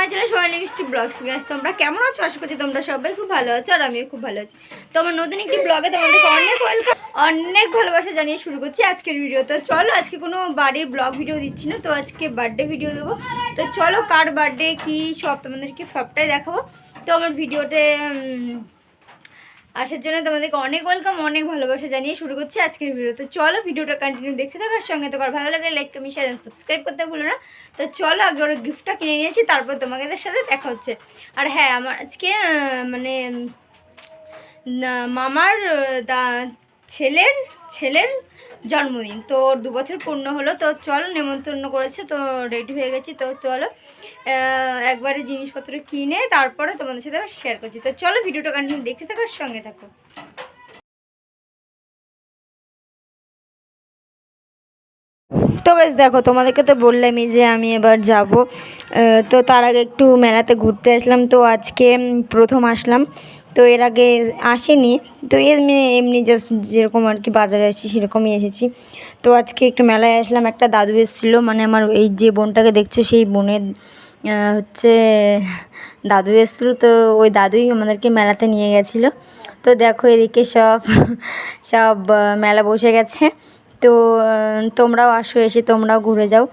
My channel সবাই মিষ্টি blogs গাছ তোমরা কেমন আছো? আশা করছি তোমরা সবাই খুব ভালো আছো আর আমিও খুব ভালো আছি। তো আমার নতুন একটি ব্লগে তোমাদেরকে অনেক ওয়েলকাম অনেক ভালোবাসা জানিয়ে শুরু করছি আজকের ভিডিও তো চলো, আজকে কোনো বাড়ির ব্লগ ভিডিও দিচ্ছি না। তো আজকে বার্থডে ভিডিও দেবো। তো চলো, কার বার্থডে কি সব তোমাদেরকে সবটাই দেখাবো। তো আমার ভিডিওতে আসার জন্য তোমাদেরকে অনেক ওয়েলকাম অনেক ভালোবাসা জানিয়ে শুরু করছি আজকের ভিডিও তো চলো ভিডিওটা কন্টিনিউ দেখতে থাকার সঙ্গে তো ভালো লাগে লাইক কমেন্ট শেয়ার সাবস্ক্রাইব করতে ভুলো না। তো চলো আগে ওর গিফটটা কিনে নিয়েছি তারপর তোমাদের সাথে দেখা হচ্ছে। আর হ্যাঁ আমার আজকে মানে মামার দা, ছেলের ছেলের জন্মদিন। তো ওর দু বছর পূর্ণ হলো। তো চলো, নেমন্তন্ন করেছে। তো রেডি হয়ে গেছি। তো চলো একবারে জিনিসপত্র কিনে তারপরে তোমাদের সাথে শেয়ার করছি। তো চলো, ভিডিওটা কন্টিনিউ দেখতে থাকার সঙ্গে থাকো। তো বেশ, দেখো, তোমাদেরকে তো বললামই যে আমি এবার যাব। তো তার আগে একটু মেলাতে ঘুরতে আসলাম। তো আজকে প্রথম আসলাম। তো এর আগে আসেনি। তো এমনি এমনি জাস্ট যেরকম আর কি বাজারে আসি সেরকমই এসেছি। তো আজকে একটু মেলায় আসলাম, একটা দাদু এসেছিল মানে আমার এই যে বোনটাকে দেখছ, সেই বোনের হচ্ছে দাদু এসেছিল। তো ওই দাদুই আমাদেরকে মেলাতে নিয়ে গেছিল। তো দেখো এদিকে সব সব মেলা বসে গেছে। তো তোমরাও আসো, এসে তোমরাও ঘুরে যাও।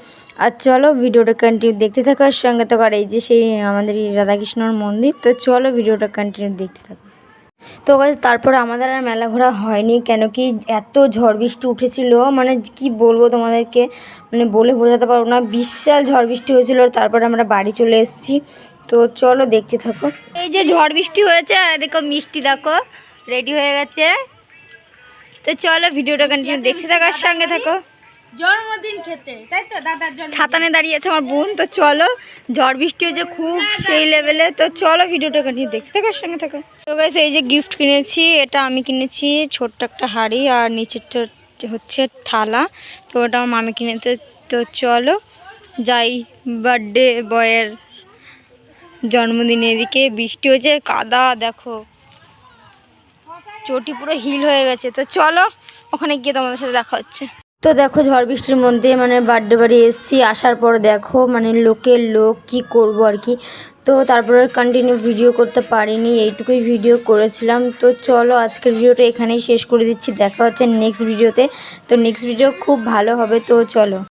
আর চলো ভিডিওটা কন্টিনিউ দেখতে থাকো, আর সঙ্গে তো আর এই যে সেই আমাদের রাধাকৃষ্ণর মন্দির, তো চলো ভিডিওটা কন্টিনিউ দেখতে থাকো। তো গাছ তারপরে আমাদের আর মেলা ঘোরা হয়নি, কেন কি এত ঝড় বৃষ্টি উঠেছিল মানে কি বলব তোমাদেরকে মানে বলে বোঝাতে পারব না, বিশাল ঝড় বৃষ্টি হয়েছিল তারপরে আমরা বাড়ি চলে এসেছি। তো চলো দেখতে থাকো। এই যে ঝড় বৃষ্টি হয়েছে, আর দেখো মিষ্টি দেখো রেডি হয়ে গেছে। তো চলো ভিডিওটা কন্টিনিউ দেখতে থাকো, আর সঙ্গে থাকো। জন্মদিন খেতে তাই তো? দাদার জন্ম ছাতানে দাঁড়িয়েছে আমার বোন তো চলো ঝড় বৃষ্টি হয়েছে খুব সেই লেভেলে তো চলো ভিডিওটা কন্টিনিউ দেখতে থাকো সঙ্গে থাকো। তো গাইস এই যে গিফট কিনেছি এটা আমি কিনেছি ছোট্ট একটা হাড়ি আর নিচেরটা হচ্ছে থালা। তো ওটা আমার মামি কিনেছে তো চলো যাই বার্থডে বয়ের জন্মদিনে এদিকে। বৃষ্টি হয়েছে কাদা দেখো। চটি পুরো হিল হয়ে গেছে তো চলো ওখানে গিয়ে তোমাদের সাথে দেখা হচ্ছে। তো দেখো ঝড় বৃষ্টির মধ্যে মানে বার্থডে বাড়ি এসেছি, আসার পর দেখো মানে লোকের লোক কি করব আর কি। তো তারপরে কন্টিনিউ ভিডিও করতে পারিনি, এইটুকুই ভিডিও করেছিলাম। তো চলো আজকের ভিডিওটা এখানেই শেষ করে দিচ্ছি, দেখা হচ্ছে নেক্সট ভিডিওতে তো। নেক্সট ভিডিও খুব ভালো হবে, তো চলো।